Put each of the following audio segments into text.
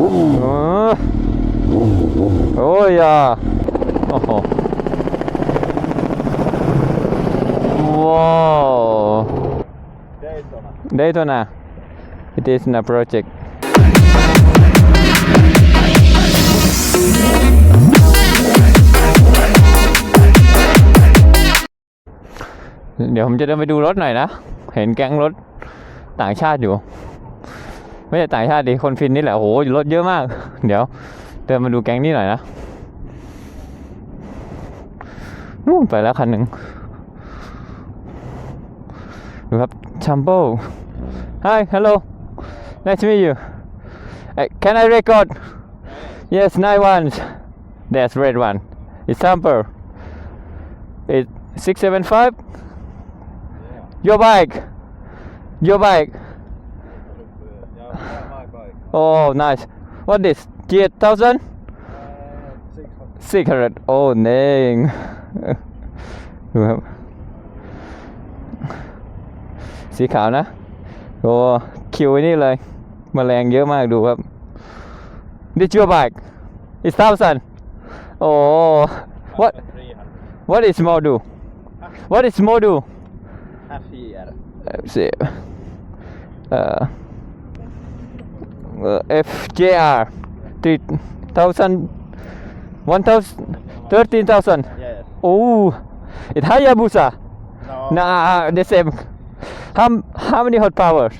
Oh. Oh yeah. Oh. Wow. Daytona. Daytona. It is in a project. เดี๋ยวผมจะเดินไปดูรถหน่อยนะ เห็นแก๊งรถต่างชาติอยู่ ไม่ใช่ต่างชาติดิคนฟินนี่แหละโอ้โหรถเยอะมาก เดี๋ยวเดินมาดูแก๊งนี้หน่อยนะนู่นไปแล้วคันหนึ่งดูครับ Jumbo Hi hello nice to meet you Uh, can I record yes nine ones that's red one it's sample it's six seven five your bike your bike oh nice what this G8000 Uh, 600. 600 โอ้เน่ง ดูครับ สีขาวนะ โอ้คิวไอ้นี่เลยมแมลงเยอะมากดูครับ This your bike It's thousand โอ้ what 300. what is more do what is more do Half year. Let's see uh, uh, FJR 3000 1000 13000 Yes. Oh, it Hayabusa. No. Nah, the same. How how many horsepower?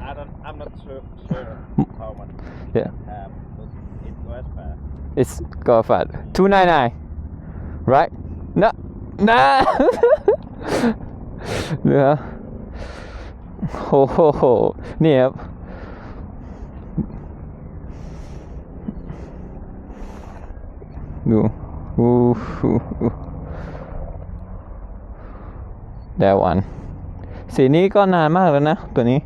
I don't. I'm not sure, sure how much Yeah, it have, but it was fast. it's go fast. Two nine nine, right? No, nah. yeah. Ho ho ho. นี่ครับ ดูอู้หูเดวันสีนี้ก็นานมากแล้วนะ ตัวนี้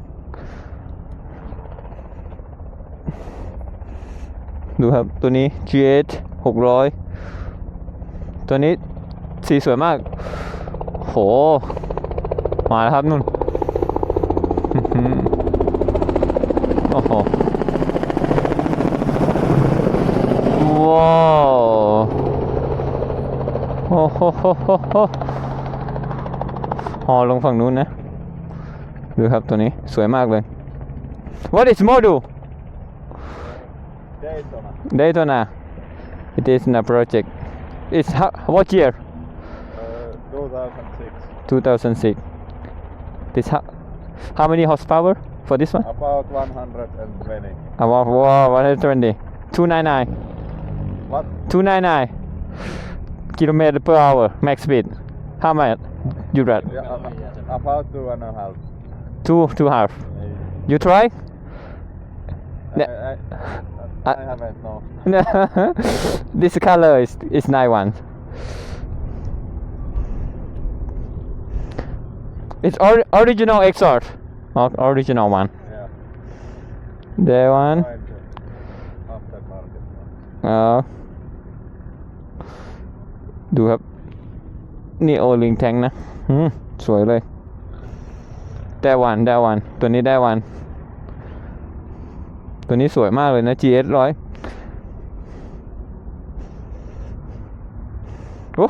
ดูครับตัวนี้ G8 600 ตัวนี้สีสวยมาก โห มาแล้วครับนุ่น โอ้โหโหโหโหหอลงฝั่งนู้นนะ ดูครับตัวนี้สวยมากเลย What is model Daytona. Daytona It is in a project It's how, what year Uh, 2006. 2006 This how, how many horsepower for this one About 120. About wow 120 299 What? 299 kilometer per hour max speed how much you Yeah, uh, about two and a half. two two half you try I, I, I, haven't no. this color is is nice one. It's or, original exhaust. Or, original one. Yeah. That one. The aftermarket one. อ๋อ ดูครับ นี่โอลิงแทงนะสวยเลย ได้วันได้วัน ตัวนี้ได้วัน ตัวนี้สวยมากเลยนะ GS ร้อยโอ้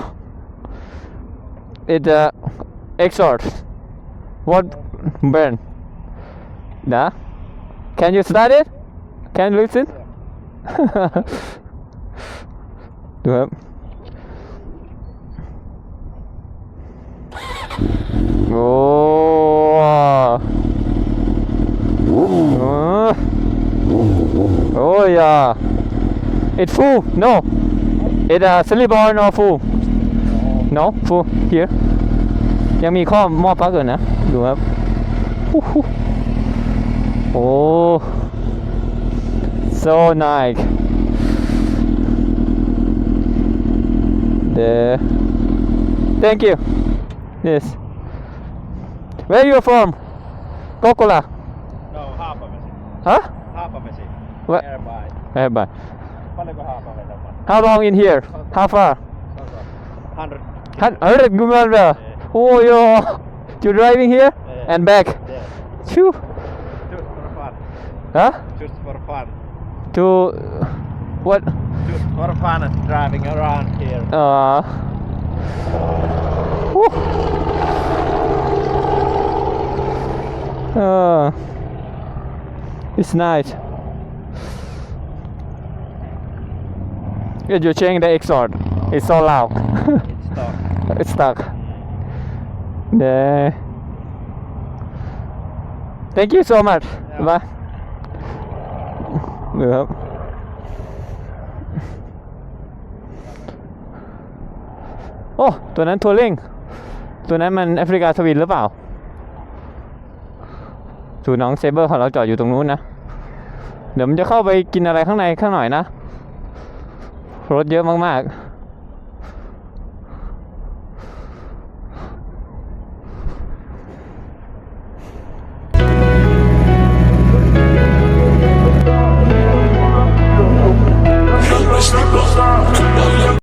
it uh, exhaust what brand นะ can you start it can you listen ดูครับ โอ้โอ้ยอ่ะ it full no it uh slip or no full no full here ยังมีข้อหม้อปลั๊กอยู่นะ ดูครับอู้หูโอ้ so nice there thank you yes where you from Kokkola No, Haapavesi. huh Haapavesi. What? Nearby. Bye Paljonko Haapavedellä how long in here how far 100. hundred kilometer oh yo you driving here Yeah. and back Yeah. Phew. Just for fun. huh Just for fun. to what Just for fun driving around here. uh it's nice yeah, you're changing the exhaust it's so loud It's it's stuck stuck. yeah thank you so much Yeah. bye เหลือครับโอ้ ตัวนั้นทัวริงตัวนั้นมันแอฟริกาสวินหรือเปล่าสูน้องเซเบอร์ของเราจอดอยู่ตรงนู้นนะ เดี๋ยวมันจะเข้าไปกินอะไรข้างในข้างหน่อยนะ รถเยอะมากๆ